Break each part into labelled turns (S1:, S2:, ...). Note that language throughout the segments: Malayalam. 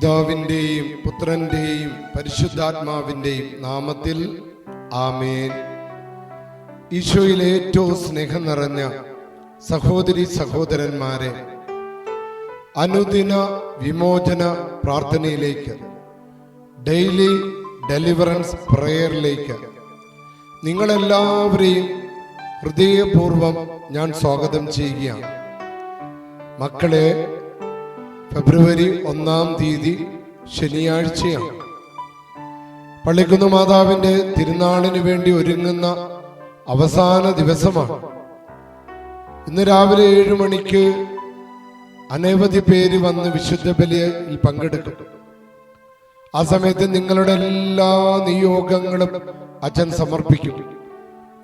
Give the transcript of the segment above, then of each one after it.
S1: പിതാവിന്റെയും പുത്രന്റെയും പരിശുദ്ധാത്മാവിന്റെയും നാമത്തിൽ ആമേൻ. ഈശോയിലെ ഏറ്റവും സ്നേഹം നിറഞ്ഞ സഹോദരി സഹോദരന്മാരെ അനുദിന വിമോചന പ്രാർത്ഥനയിലേക്ക് ഡെയിലി ഡെലിവറൻസ് പ്രേയറിലേക്ക് നിങ്ങളെല്ലാവരെയും ഹൃദയപൂർവം ഞാൻ സ്വാഗതം ചെയ്യുകയാണ്. മക്കളെ ഫെബ്രുവരി ഒന്നാം തീയതി ശനിയാഴ്ചയാണ്. പള്ളിക്കുന്ന് മാതാവിന്റെ തിരുനാളിന് വേണ്ടി ഒരുങ്ങുന്ന അവസാന ദിവസമാണ്. ഇന്ന് രാവിലെ ഏഴു മണിക്ക് അനവധി പേര് വന്ന് വിശുദ്ധ ബലിയിൽ പങ്കെടുക്കും. ആ സമയത്ത് നിങ്ങളുടെ എല്ലാ നിയോഗങ്ങളും അച്ഛൻ സമർപ്പിക്കും.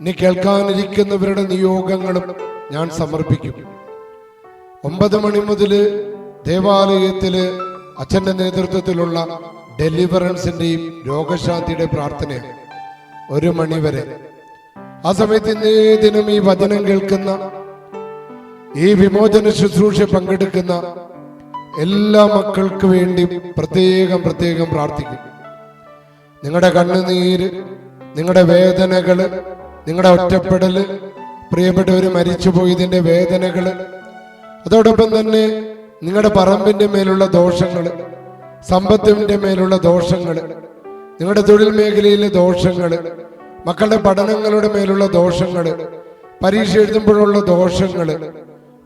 S1: ഇനി കേൾക്കാനിരിക്കുന്നവരുടെ നിയോഗങ്ങളും ഞാൻ സമർപ്പിക്കും. ഒമ്പത് മണി മുതൽ ദേവാലയത്തിൽ അച്ഛന്റെ നേതൃത്വത്തിലുള്ള ഡെലിവറൻസിന്റെയും രോഗശാന്തിയുടെ പ്രാർത്ഥന ഒരു മണിവരെ ആ സമയത്ത് ഇന്നേ ദിനം ഈ വചനം കേൾക്കുന്ന ഈ വിമോചന ശുശ്രൂഷ പങ്കെടുക്കുന്ന എല്ലാ മക്കൾക്ക് വേണ്ടി പ്രത്യേകം പ്രത്യേകം പ്രാർത്ഥിക്കും. നിങ്ങളുടെ കണ്ണുനീര് നിങ്ങളുടെ വേദനകൾ നിങ്ങളുടെ ഒറ്റപ്പെടൽ പ്രിയപ്പെട്ടവര് മരിച്ചുപോയതിന്റെ വേദനകൾ അതോടൊപ്പം തന്നെ നിങ്ങളുടെ പറമ്പിന്റെ മേലുള്ള ദോഷങ്ങൾ സമ്പത്തിന്റെ മേലുള്ള ദോഷങ്ങൾ നിങ്ങളുടെ തൊഴിൽ മേഖലയിലെ ദോഷങ്ങൾ മക്കളുടെ പഠനങ്ങളുടെ മേലുള്ള ദോഷങ്ങൾ പരീക്ഷ എഴുതുമ്പോഴുള്ള ദോഷങ്ങൾ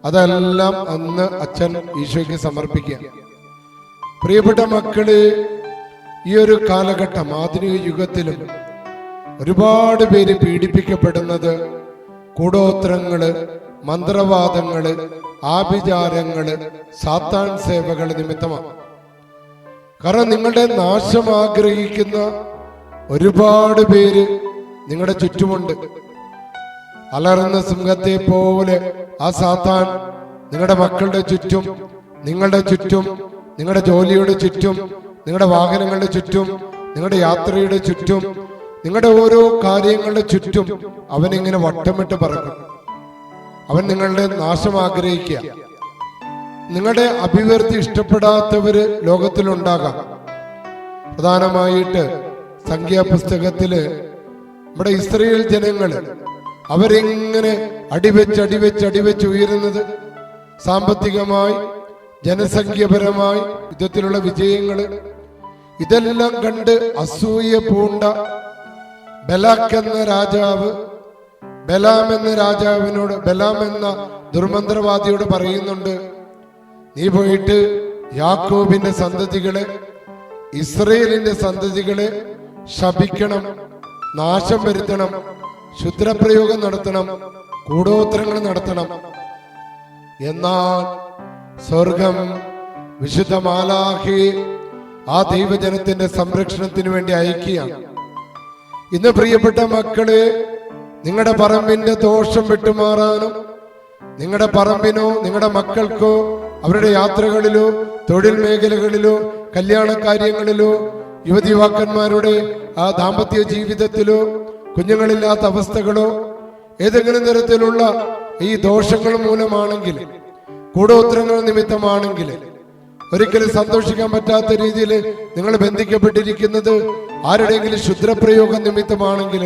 S1: അതെല്ലാം അന്ന് അച്ഛൻ ഈശോയ്ക്ക് സമർപ്പിക്കുക പ്രിയപ്പെട്ട മക്കൾ ഈ ഒരു കാലഘട്ടം ആധുനിക യുഗത്തിലും ഒരുപാട് പേര് പീഡിപ്പിക്കപ്പെടുന്നത് കൂടോത്രങ്ങൾ മന്ത്രവാദങ്ങൾ ആഭിചാരങ്ങൾ സാത്താൻ സേവകൾ നിമിത്തമാണ്. കാരണം നിങ്ങളുടെ നാശം ആഗ്രഹിക്കുന്ന ഒരുപാട് പേര് നിങ്ങളുടെ ചുറ്റുമുണ്ട്. അലറുന്ന സിംഹത്തെ പോലെ ആ സാത്താൻ നിങ്ങളുടെ മക്കളുടെ ചുറ്റും നിങ്ങളുടെ ചുറ്റും നിങ്ങളുടെ ജോലിയുടെ ചുറ്റും നിങ്ങളുടെ വാഹനങ്ങളുടെ ചുറ്റും നിങ്ങളുടെ യാത്രയുടെ ചുറ്റും നിങ്ങളുടെ ഓരോ കാര്യങ്ങളുടെ ചുറ്റും അവനിങ്ങനെ വട്ടമിട്ട് പറക്കും. അവൻ നിങ്ങളുടെ നാശം ആഗ്രഹിക്കുക. നിങ്ങളുടെ അഭിവൃദ്ധി ഇഷ്ടപ്പെടാത്തവര് ലോകത്തിലുണ്ടാകാം. പ്രധാനമായിട്ട് സംഖ്യാപുസ്തകത്തിൽ നമ്മുടെ ഇസ്രയേൽ ജനങ്ങൾ അവരെങ്ങനെ അടിവെച്ച് അടിവെച്ച് അടിവെച്ച് ഉയരുന്നത്? സാമ്പത്തികമായി ജനസംഖ്യപരമായി യുദ്ധത്തിലുള്ള വിജയങ്ങൾ ഇതെല്ലാം കണ്ട് അസൂയ പൂണ്ട ബലാക്ക് എന്ന രാജാവ് ബലാം എന്ന രാജാവിനോട് ബലാം എന്ന ദുർമന്ത്രവാദിയോട് പറയുന്നുണ്ട് നീ പോയിട്ട് യാക്കോബിന്റെ സന്തതികളെ ഇസ്രയേലിന്റെ സന്തതികളെ ശപിക്കണം നാശം വരുത്തണം ശുദ്രപ്രയോഗം നടത്തണം കൂടോത്രങ്ങൾ നടത്തണം. എന്നാൽ സ്വർഗം വിശുദ്ധ മാലാഹി ആ ദൈവജനത്തിന്റെ സംരക്ഷണത്തിന് വേണ്ടി അയക്കുകയാണ്. ഇന്ന് പ്രിയപ്പെട്ട മക്കളെ നിങ്ങളുടെ പറമ്പിന്റെ ദോഷം വിട്ടുമാറാനും നിങ്ങളുടെ പറമ്പിനോ നിങ്ങളുടെ മക്കൾക്കോ അവരുടെ യാത്രകളിലോ തൊഴിൽ മേഖലകളിലോ കല്യാണ കാര്യങ്ങളിലോ യുവതി യുവാക്കന്മാരുടെ ആ ദാമ്പത്യ ജീവിതത്തിലോ കുഞ്ഞുങ്ങളില്ലാത്ത അവസ്ഥകളോ ഏതെങ്കിലും തരത്തിലുള്ള ഈ ദോഷങ്ങൾ മൂലമാണെങ്കിൽ കൂടോത്രങ്ങൾ നിമിത്തമാണെങ്കിൽ ഒരിക്കലും സന്തോഷിക്കാൻ പറ്റാത്ത രീതിയിൽ നിങ്ങൾ ബന്ധിക്കപ്പെട്ടിരിക്കുന്നത് ആരുടെയെങ്കിലും ശുദ്രപ്രയോഗം നിമിത്തമാണെങ്കിൽ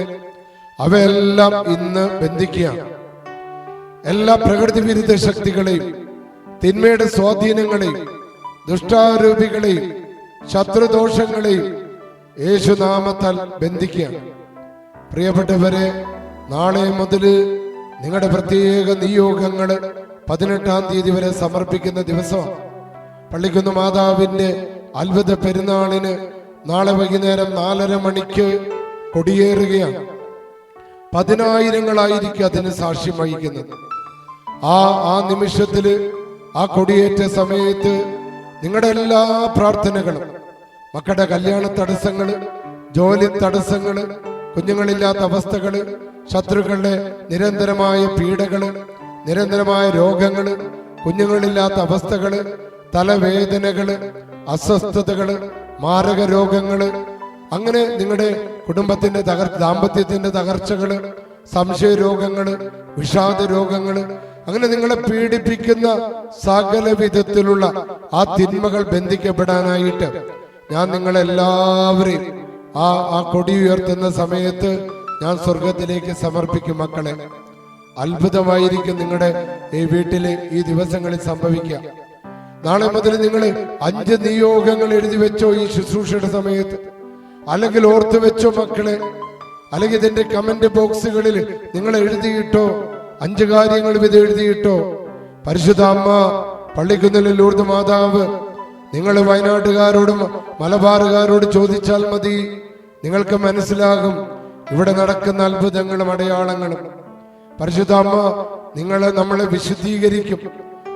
S1: അവയെല്ലാം ഇന്ന് ബന്ധിക്കുക എല്ലാ പ്രകൃതി വിരുദ്ധ ശക്തികളെയും തിന്മയുടെ സ്വാധീനങ്ങളെയും ദുഷ്ടാരൂപികളെയും ശത്രുദോഷങ്ങളെയും യേശുനാമത്താൽ ബന്ധിക്കുക പ്രിയപ്പെട്ടവരെ നാളെ മുതൽ നിങ്ങളുടെ പ്രത്യേക നിയോഗങ്ങൾ പതിനെട്ടാം തീയതി വരെ സമർപ്പിക്കുന്ന ദിവസം പള്ളിക്കുന്ന് മാതാവിന്റെ അത്ഭുത പെരുന്നാളിന് നാളെ വൈകുന്നേരം നാലര മണിക്ക് കൊടിയേറുകയാണ്. പതിനായിരങ്ങളായിരിക്കും അതിന് സാക്ഷ്യം വഹിക്കുന്നത്. ആ ആ നിമിഷത്തിൽ ആ കൊടിയേറ്റ സമയത്ത് നിങ്ങളുടെ എല്ലാ പ്രാർത്ഥനകളും മക്കളുടെ കല്യാണ തടസ്സങ്ങൾ ജോലി തടസ്സങ്ങൾ കുഞ്ഞുങ്ങളില്ലാത്ത അവസ്ഥകൾ ശത്രുക്കളുടെ നിരന്തരമായ പീഡകൾ നിരന്തരമായ രോഗങ്ങൾ കുഞ്ഞുങ്ങളില്ലാത്ത അവസ്ഥകൾ തലവേദനകൾ അസ്വസ്ഥതകൾ മാരക രോഗങ്ങൾ അങ്ങനെ നിങ്ങളുടെ കുടുംബത്തിന്റെ തകർ ദാമ്പത്യത്തിന്റെ തകർച്ചകൾ സംശയ രോഗങ്ങൾ വിഷാദ രോഗങ്ങൾ അങ്ങനെ നിങ്ങളെ പീഡിപ്പിക്കുന്ന സകല വിധത്തിലുള്ള ആ തിന്മകൾ ബന്ധിക്കപ്പെടാനായിട്ട് ഞാൻ നിങ്ങളെല്ലാവരെയും ആ ആ കൊടി ഉയർത്തുന്ന സമയത്ത് ഞാൻ സ്വർഗത്തിലേക്ക് സമർപ്പിക്കും മക്കളെ. അത്ഭുതമായിരിക്കും നിങ്ങളുടെ ഈ വീട്ടിലെ ഈ ദിവസങ്ങളിൽ സംഭവിക്കുക. നാളെ മുതൽ നിങ്ങൾ അഞ്ച് നിയോഗങ്ങൾ എഴുതി വെച്ചോ ഈ ശുശ്രൂഷയുടെ സമയത്ത്. അല്ലെങ്കിൽ ഓർത്തു വെച്ചോ മക്കളെ. അല്ലെങ്കിൽ ഇതിന്റെ കമന്റ് ബോക്സുകളിൽ നിങ്ങൾ എഴുതിയിട്ടോ അഞ്ച് കാര്യങ്ങൾ ഇത് എഴുതിയിട്ടോ. പരിശുദ്ധ അമ്മ പള്ളിക്കുന്നിലെ ലൂർദ് മാതാവ് നിങ്ങൾ വയനാട്ടുകാരോടും മലബാറുകാരോട് ചോദിച്ചാൽ മതി. നിങ്ങൾക്ക് മനസ്സിലാകും ഇവിടെ നടക്കുന്ന അത്ഭുതങ്ങളും അടയാളങ്ങളും. പരിശുദ്ധ അമ്മ നിങ്ങളെ നമ്മളെ വിശുദ്ധീകരിക്കും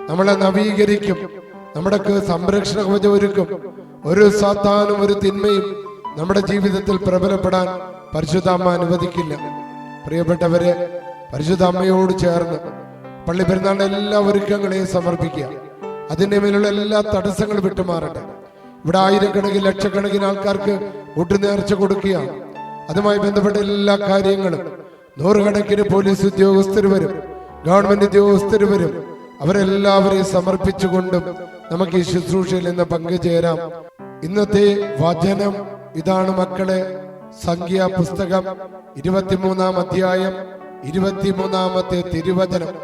S1: നമ്മളെ നവീകരിക്കും നമ്മുടെ സംരക്ഷണ ഒരുക്കും. ഒരു സാത്താനും ഒരു തിന്മയും നമ്മുടെ ജീവിതത്തിൽ പ്രബലപ്പെടാൻ പരിശുദ്ധ അമ്മ അനുവദിക്കില്ല. പ്രിയപ്പെട്ടവരെ പരിശുദ്ധ അമ്മയോട് ചേർന്ന് പള്ളി പെരുന്നാളിന്റെ എല്ലാ ഒരുക്കങ്ങളെയും സമർപ്പിക്കുക. അതിന്റെ മേലുള്ള എല്ലാ തടസ്സങ്ങളും വിട്ടുമാറട്ടെ. ഇവിടെ ആയിരക്കണക്കിന് ലക്ഷക്കണക്കിന് ആൾക്കാർക്ക് ഒട്ടുനേർച്ച കൊടുക്കുക. അതുമായി ബന്ധപ്പെട്ട എല്ലാ കാര്യങ്ങളും നൂറുകണക്കിന് പോലീസ് ഉദ്യോഗസ്ഥർ വരും ഗവൺമെന്റ് ഉദ്യോഗസ്ഥർ വരും. അവരെല്ലാവരെയും സമർപ്പിച്ചുകൊണ്ടും നമുക്ക് ഈ ശുശ്രൂഷയിൽ നിന്ന് പങ്കുചേരാം. ഇന്നത്തെ വചനം ഇതാണ് മക്കളെ സംഖ്യാ പുസ്തകം ഇരുപത്തിമൂന്നാം അധ്യായം ഇരുപത്തിമൂന്നാമത്തെ തിരുവചനം.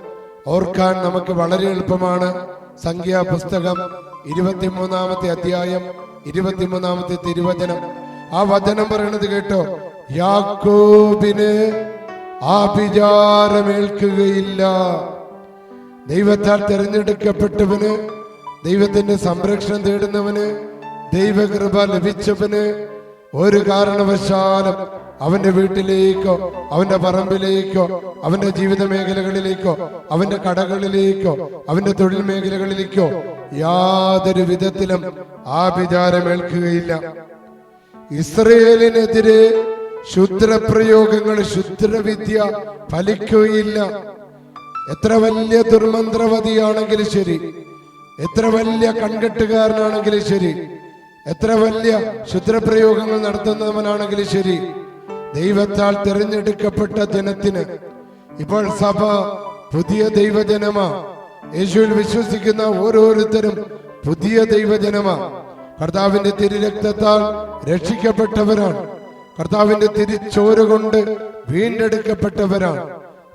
S1: ഓർക്കാൻ നമുക്ക് വളരെ എളുപ്പമാണ്. സംഖ്യാ പുസ്തകം ഇരുപത്തിമൂന്നാമത്തെ അധ്യായം ഇരുപത്തിമൂന്നാമത്തെ തിരുവചനം. ആ വചനം പറയണത് കേട്ടോ. യാക്കോബിന് ആഭിചാരമേൽക്കുകയില്ല. ദൈവത്താൽ തിരഞ്ഞെടുക്കപ്പെട്ടവന് ദൈവത്തിന്റെ സംരക്ഷണം തേടുന്നവന് ദൈവകൃപ ലഭിച്ചവന് ഒരു കാരണവശാലും അവന്റെ വീട്ടിലേക്കോ അവന്റെ പറമ്പിലേക്കോ അവന്റെ ജീവിത മേഖലകളിലേക്കോ അവന്റെ കടകളിലേക്കോ അവന്റെ തൊഴിൽ മേഖലകളിലേക്കോ യാതൊരു വിധത്തിലും ആ ആഭിചാരമേൽക്കുകയില്ല. ഇസ്രയേലിനെതിരെ ശുദ്രപ്രയോഗങ്ങൾ ശുദ്രവിദ്യ ഫലിക്കുകയില്ല. എത്ര വലിയ ദുർമന്ത്രവതിയാണെങ്കിലും ശരി എത്ര വലിയ കൺകെട്ടുകാരനാണെങ്കിലും ശരി എത്ര വലിയ ക്ഷുദ്രപ്രയോഗങ്ങൾ നടത്തുന്നവനാണെങ്കിലും ശരി. ദൈവത്താൽ തിരഞ്ഞെടുക്കപ്പെട്ട ജനത്തിന് ഇപ്പോൾ സഭ പുതിയ ദൈവജനമാ. യേശുവിൽ വിശ്വസിക്കുന്ന ഓരോരുത്തരും പുതിയ ദൈവജനമാ. കർത്താവിന്റെ തിരുരക്തത്താൽ രക്ഷിക്കപ്പെട്ടവരാണ്. കർത്താവിന്റെ തിരിച്ചോര കൊണ്ട് വീണ്ടെടുക്കപ്പെട്ടവരാണ്.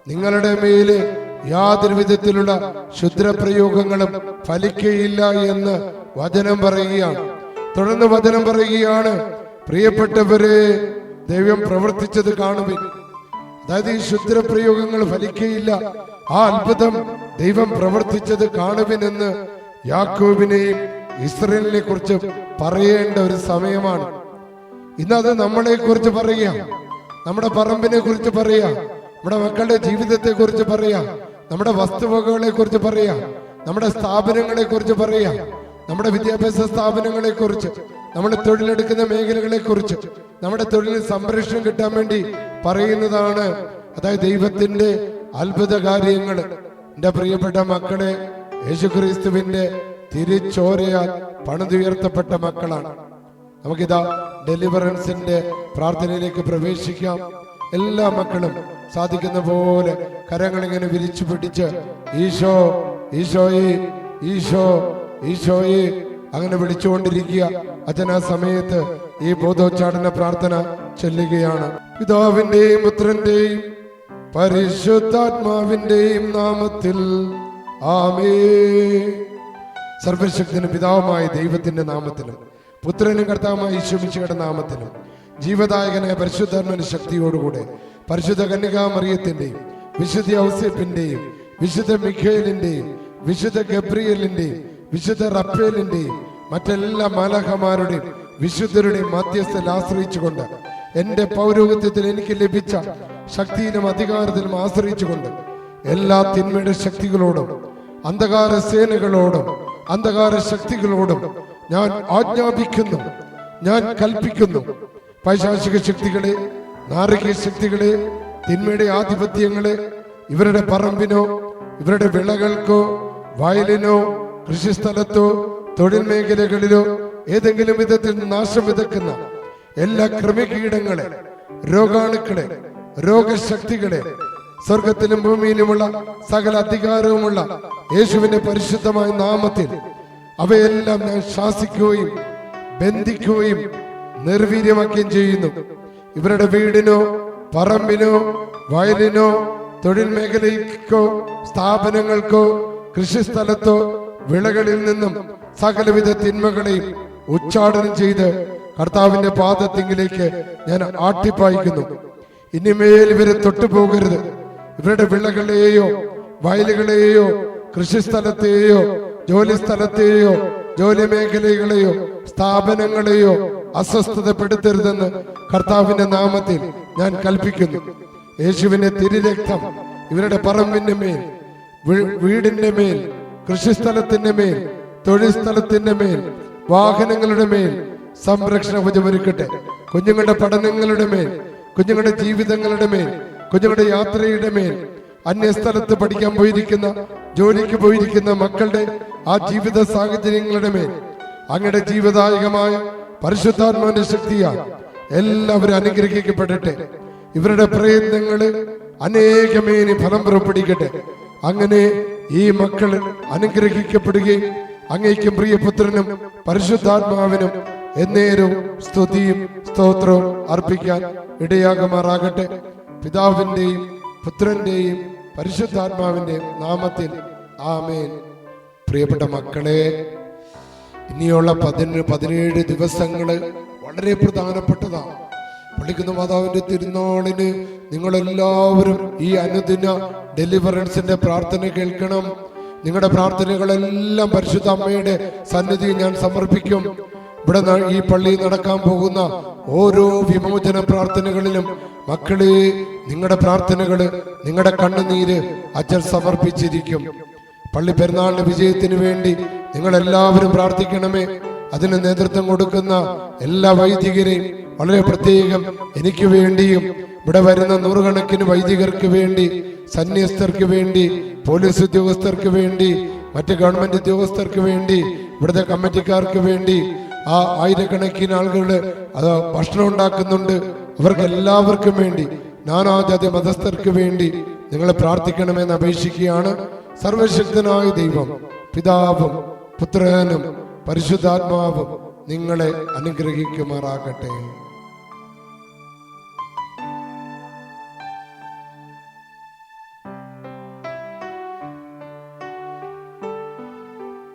S1: നിങ്ങളുടെ മേൽ യാതൊരു വിധത്തിലുള്ള ക്ഷുദ്രപ്രയോഗങ്ങളും ഫലിക്കയില്ല എന്ന് വചനം പറയുകയാണ്. തുടർന്ന് വചനം പറയുകയാണ്. പ്രിയപ്പെട്ടവരെ ദൈവം പ്രവർത്തിച്ചത് കാണുവിൻ. അതായത് ഈ ക്ഷുദ്രപ്രയോഗങ്ങൾ ഫലിക്കയില്ല ആ അത്ഭുതം ദൈവം പ്രവർത്തിച്ചത് കാണുവിനെന്ന് യാക്കോബിനെയും ഇസ്രയേലിനെ കുറിച്ച് പറയേണ്ട ഒരു സമയമാണ്. ഇന്നത് നമ്മളെ കുറിച്ച് പറയുക നമ്മുടെ പറമ്പിനെ കുറിച്ച് പറയുക നമ്മുടെ മക്കളുടെ ജീവിതത്തെ കുറിച്ച് പറയാം. നമ്മുടെ വസ്തുവകകളെ കുറിച്ച് പറയാം. നമ്മുടെ സ്ഥാപനങ്ങളെ കുറിച്ച് പറയുക നമ്മുടെ വിദ്യാഭ്യാസ സ്ഥാപനങ്ങളെ കുറിച്ച് നമ്മുടെ തൊഴിലെടുക്കുന്ന മേഖലകളെ കുറിച്ച് നമ്മുടെ തൊഴിലിന് സംരക്ഷണം കിട്ടാൻ വേണ്ടി പറയുന്നതാണ് അതായത് ദൈവത്തിന്റെ അത്ഭുത കാര്യങ്ങൾ എന്റെ പ്രിയപ്പെട്ട മക്കളെ യേശുക്രിസ്തുവിന്റെ തിരിച്ചോരയാൽ പണിതുയർത്തപ്പെട്ട മക്കളാണ്. നമുക്കിതാ ഡെലിവറൻസിന്റെ പ്രാർത്ഥനയിലേക്ക് പ്രവേശിക്കാം. എല്ലാ മക്കളും സാധിക്കുന്ന പോലെ കരങ്ങളിങ്ങനെ വിരിച്ചു പിടിച്ച് ഈശോ ഈശോയെ ഈശോ ഈശോയെ അങ്ങനെ വിളിച്ചുകൊണ്ടിരിക്കുക. അച്ഛൻ ആ സമയത്ത് ഈ ബോധോച്ചാടന പ്രാർത്ഥന ചെല്ലുകയാണ്. പിതാവിന്റെയും പുത്രന്റെയും പരിശുദ്ധാത്മാവിന്റെയും നാമത്തിൽ. ആമേ സർവശക്തിന് പിതാവുമായ ദൈവത്തിന്റെ നാമത്തിലും പുത്രനും കർത്താവുമായ ഈശ്വമിച്ചയുടെ നാമത്തിലും ജീവദായകനായ പരിശുദ്ധാത്മന ശക്തിയോടുകൂടെ പരിശുദ്ധ കന്യകാമറിയത്തിന്റെയും വിശുദ്ധ ഔസേപ്പിന്റെയും വിശുദ്ധ മിഖേലിന്റെയും വിശുദ്ധ ഗബ്രിയലിന്റെയും വിശുദ്ധ റപ്പേലിന്റെയും മറ്റെല്ലാ മാലഹമാരുടെയും വിശുദ്ധരുടെയും മധ്യസ്ഥയിൽ ആശ്രയിച്ചുകൊണ്ട് എന്റെ പൗരോഹിത്യത്തിൽ എനിക്ക് ലഭിച്ച ശക്തിയിലും അധികാരത്തിലും ആശ്രയിച്ചുകൊണ്ട് എല്ലാ തിന്മയുടെ ശക്തികളോടും അന്ധകാര സേനകളോടും അന്ധകാര ശക്തികളോടും ഞാൻ ആജ്ഞാപിക്കുന്നു ഞാൻ കൽപ്പിക്കുന്നു. പൈശാചിക ശക്തികളെ നാരകീയ ശക്തികളെ തിന്മയുടെ ആധിപത്യങ്ങളെ ഇവരുടെ പറമ്പിനോ ഇവരുടെ വിളകൾക്കോ വയലിനോ കൃഷിസ്ഥലത്തോ തൊഴിൽ മേഖലകളിലോ ഏതെങ്കിലും വിധത്തിൽ നാശം വിതക്കുന്ന എല്ലാ ക്രമികീടങ്ങളെ രോഗാണുക്കളെ രോഗശക്തികളെ സ്വർഗത്തിലും ഭൂമിയിലുമുള്ള സകല അധികാരവുമുള്ള യേശുവിന്റെ പരിശുദ്ധമായ നാമത്തിൽ അവയെല്ലാം ഞാൻ ശാസിക്കുകയും ബന്ധിക്കുകയും നിർവീര്യമാക്കുകയും ചെയ്യുന്നു. ഇവരുടെ വീടിനോ പറമ്പിനോ വയലിനോ തൊഴിൽ മേഖലയ്ക്കോ സ്ഥാപനങ്ങൾക്കോ കൃഷിസ്ഥലത്തോ വിളകളിൽ നിന്നും സകലവിധ തിന്മകളെയും ഉച്ചാടനം ചെയ്ത് കർത്താവിന്റെ പാദത്തിങ്കിലേക്ക് ഞാൻ ആട്ടിപ്പായിക്കുന്നു. ഇനിമേൽ ഇവരെ തൊട്ടുപോകരുത് ഇവരുടെ വിളകളെയോ വയലുകളെയോ കൃഷിസ്ഥലത്തെയോ ജോലി സ്ഥലത്തെയോ ജോലി മേഖലകളെയോ സ്ഥാപനങ്ങളെയോ അസ്വസ്ഥതപ്പെടുത്തരുതെന്ന് കർത്താവിന്റെ നാമത്തിൽ ഞാൻ കൽപ്പിക്കുന്നു. യേശുവിന്റെ തിരുരക്തം ഇവരുടെ പറമ്പിന്റെ മേൽ വീടിന്റെ മേൽ കൃഷിസ്ഥലത്തിന്റെ മേൽ തൊഴിൽ സ്ഥലത്തിന്റെ മേൽ വാഹനങ്ങളുടെ മേൽ സംരക്ഷണ ഉപജമൊരുക്കട്ടെ കുഞ്ഞുങ്ങളുടെ പഠനങ്ങളുടെ മേൽ കുഞ്ഞുങ്ങളുടെ ജീവിതങ്ങളുടെ മേൽ കുഞ്ഞുങ്ങളുടെ യാത്രയുടെ മേൽ അന്യസ്ഥലത്ത് പഠിക്കാൻ പോയിരിക്കുന്ന ജോലിക്ക് പോയിരിക്കുന്ന മക്കളുടെ ആ ജീവിത സാഹചര്യങ്ങളുടെ മേൽ അങ്ങയുടെ ജീവദായകമായ പരിശുദ്ധാത്മാവിന്റെ ശക്തിയാൽ എല്ലാവരും അനുഗ്രഹിക്കപ്പെടട്ടെ. ഇവരുടെ പ്രയത്നങ്ങൾ അനേകമേനി ഫലം പുറപ്പെടിക്കട്ടെ അങ്ങനെ ഈ മക്കൾ അനുഗ്രഹിക്കപ്പെടുകയും അങ്ങേക്കും പ്രിയപുത്രനും പരിശുദ്ധാത്മാവിനും എന്നേരും സ്തുതിയും സ്തോത്രവും അർപ്പിക്കാൻ ഇടയാകുമാറാകട്ടെ. പിതാവിന്റെയും പുത്രന്റെയും പരിശുദ്ധാത്മാവിന്റെയും നാമത്തിൽ ആമേൻ. പ്രിയപ്പെട്ട മക്കളെ ഇനിയുള്ള പതിന് പതിനേഴ് ദിവസങ്ങൾ വളരെ പ്രധാനപ്പെട്ടതാണ്. പള്ളിക്കുന്ന മാതാവിന്റെ തിരുനാളിന് നിങ്ങളെല്ലാവരും ഈ അനുദിന ഡെലിവറൻസിന്റെ പ്രാർത്ഥന കേൾക്കണം. നിങ്ങളുടെ പ്രാർത്ഥനകളെല്ലാം പരിശുദ്ധ അമ്മയുടെ സന്നിധി ഞാൻ സമർപ്പിക്കും. ഇവിടെ ഈ പള്ളി നടക്കാൻ പോകുന്ന ഓരോ വിമോചന പ്രാർത്ഥനകളിലും മക്കളെ നിങ്ങളുടെ പ്രാർത്ഥനകൾ നിങ്ങളുടെ കണ്ണുനീര് അച്ഛൻ സമർപ്പിച്ചിരിക്കും. പള്ളി പെരുന്നാളിന് വിജയത്തിന് വേണ്ടി നിങ്ങൾ എല്ലാവരും പ്രാർത്ഥിക്കണമേ. അതിന് നേതൃത്വം കൊടുക്കുന്ന എല്ലാ വൈദികരെയും വളരെ പ്രത്യേകം എനിക്ക് വേണ്ടിയും ഇവിടെ വരുന്ന നൂറുകണക്കിന് വൈദികർക്ക് വേണ്ടി സന്യസ്തർക്ക് വേണ്ടി പോലീസ് ഉദ്യോഗസ്ഥർക്ക് വേണ്ടി മറ്റ് ഗവൺമെന്റ് ഉദ്യോഗസ്ഥർക്ക് വേണ്ടി ഇവിടുത്തെ കമ്മിറ്റിക്കാർക്ക് വേണ്ടി ആ ആയിരക്കണക്കിന് ആളുകളുടെ അത് ഭക്ഷണം ഉണ്ടാക്കുന്നുണ്ട്. അവർക്ക് എല്ലാവർക്കും വേണ്ടി നാനാജാതി മതസ്ഥർക്ക് വേണ്ടി നിങ്ങൾ പ്രാർത്ഥിക്കണമെന്ന് അപേക്ഷിക്കുകയാണ്. സർവശക്തനായ ദൈവം പിതാവും പുത്രനും പരിശുദ്ധാത്മാവും നിങ്ങളെ അനുഗ്രഹിക്കുമാറാകട്ടെ.